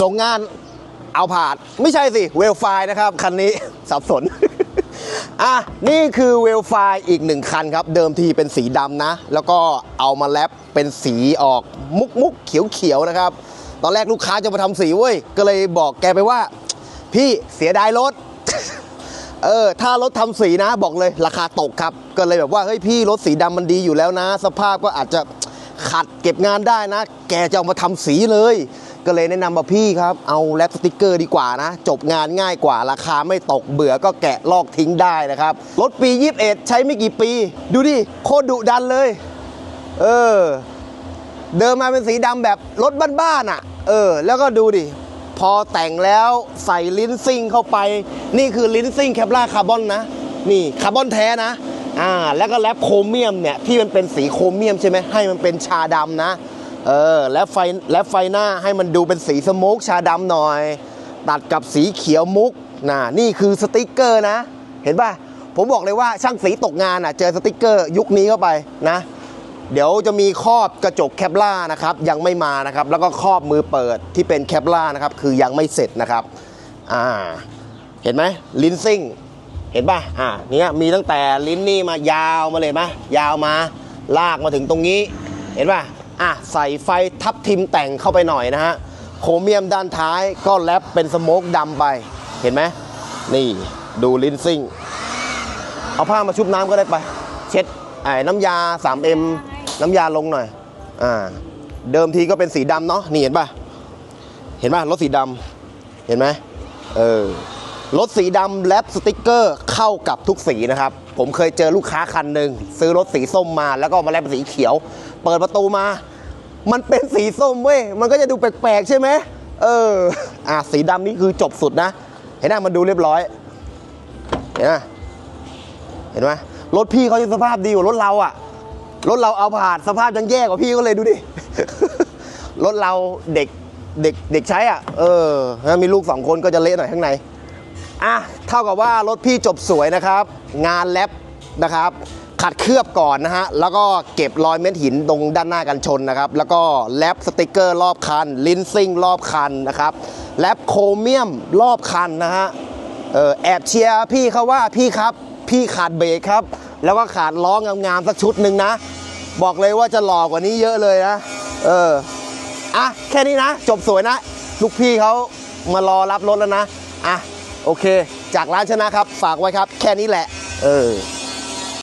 ส่งงานเอาผ่านไม่ใช่สิเวลไฟนะครับ คันนี้ สับสน อะ นี่คือเวลไฟอีกหนึ่งคันครับ เดิมทีเป็นสีดำนะ แล้วก็เอามาแลปเป็นสีออกมุกมุกเขียวเขียวๆนะครับ ตอนแรกลูกค้าจะมาทำสีเว้ย ก็เลยบอกแกไปว่า พี่เสียดายรถ เออ ถ้ารถทำสีนะ บอกเลยราคาตกครับ ก็เลยแบบว่าเฮ้ยพี่รถสีดำมันดีอยู่แล้วนะ สภาพก็อาจจะขัดเก็บงานได้นะ แกจะเอามาทำสีเลย ก็เลยแนะนำมาพี่ครับ เอาแรปสติกเกอร์ดีกว่านะ จบงานง่ายกว่า ราคาไม่ตกเบื่อก็แกะลอกทิ้งได้นะครับ รถปี 21 ใช้ไม่กี่ปี ดูดิ โคตรดุดันเลย เออ เดินมาเป็นสีดำแบบรถบ้านๆอะ เออ แล้วก็ดูดิ พอแต่งแล้วใส่ลิ้นซิ่งเข้าไป นี่คือลิ้นซิ่งแคปล่าคาร์บอนนะ นี่คาร์บอนแท้นะ อ่า แล้วก็แรปโครเมียมเนี่ยที่มันเป็นสีโครเมียมใช่ไหมให้มันเป็นชาดำนะ เออแล้วไฟแล้วไฟหน้าให้มันดูเป็นสีสโมกชาดำหน่อย ตัดกับสีเขียวมุกนะนี่คือสติกเกอร์นะ เห็นป่ะ ผมบอกเลยว่าช่างสีตกงานอะเจอสติกเกอร์ยุคนี้เข้าไปนะ เดี๋ยวจะมีครอบกระจกแคปล่านะครับยังไม่มานะครับแล้วก็ครอบมือเปิดที่เป็นแคปล่านะครับคือยังไม่เสร็จนะครับอ่าเห็นไหมลิ้นซิ่งเห็นป่ะอ่าเนี่ยมีตั้งแต่ลิ้นนี่มายาวมาเลยไหมยาวมาลากมาถึงตรงนี้ เห็นป่ะ อะใส่ไฟทับทิมแต่งเข้าไปหน่อยนะฮะโครเมียมด้านท้ายก็แรปเป็นสโมกดำไป เห็นไหมนี่ดูลิ้นซิ่ง เอาผ้ามาชุบน้ำก็ได้ไป เช็ดไอ้น้ำยา 3M น้ำยาลงหน่อย อ่า เดิมทีก็เป็นสีดำเนาะนี่เห็นป่ะ เห็นป่ะรถสีดำเห็นไหมเออรถสีดำแรปสติกเกอร์เข้ากับทุกสีนะครับ ผมเคยเจอลูกค้าคันหนึ่งซื้อรถสีส้มมาแล้วก็มาแรปเป็นสีเขียว เปิดประตูมา มันเป็นสีส้มเว้ย มันก็จะดูแปลกๆใช่ไหม เออ อะสีดำนี่คือจบสุดนะ เห็นไหมมันดูเรียบร้อย เห็นไหมเห็นไหมรถพี่เขายังสภาพดีกว่ารถเราอะรถเราเอาผ่านสภาพยังแย่กว่าพี่ก็เลยดูดิ รถเราเด็กเด็กเด็กใช้อะ เออแล้วมีลูกสองคนก็จะเละหน่อยข้างใน อะ เท่ากับว่ารถพี่จบสวยนะครับ งานแลปนะครับ ขัดเคลือบก่อนนะฮะ แล้วก็เก็บรอยเม็ดหินตรงด้านหน้ากันชนนะครับ แล้วก็แลปสติกเกอร์รอบคัน ลินซิ่งรอบคันนะครับ แลปโครเมียมรอบคันนะฮะเออแอบเชียร์พี่เขาว่าพี่ครับ พี่ขาดเบรกครับ แล้วก็ขาดล้องามๆสักชุดหนึ่งนะ บอกเลยว่าจะหล่อกว่านี้เยอะเลยนะ เออ อะ แค่นี้นะ จบสวยนะ ลูกพี่เขามารอรับรถแล้วนะ อะ โอเค จากร้านชนะครับ ฝากไว้ครับ แค่นี้แหละ เออ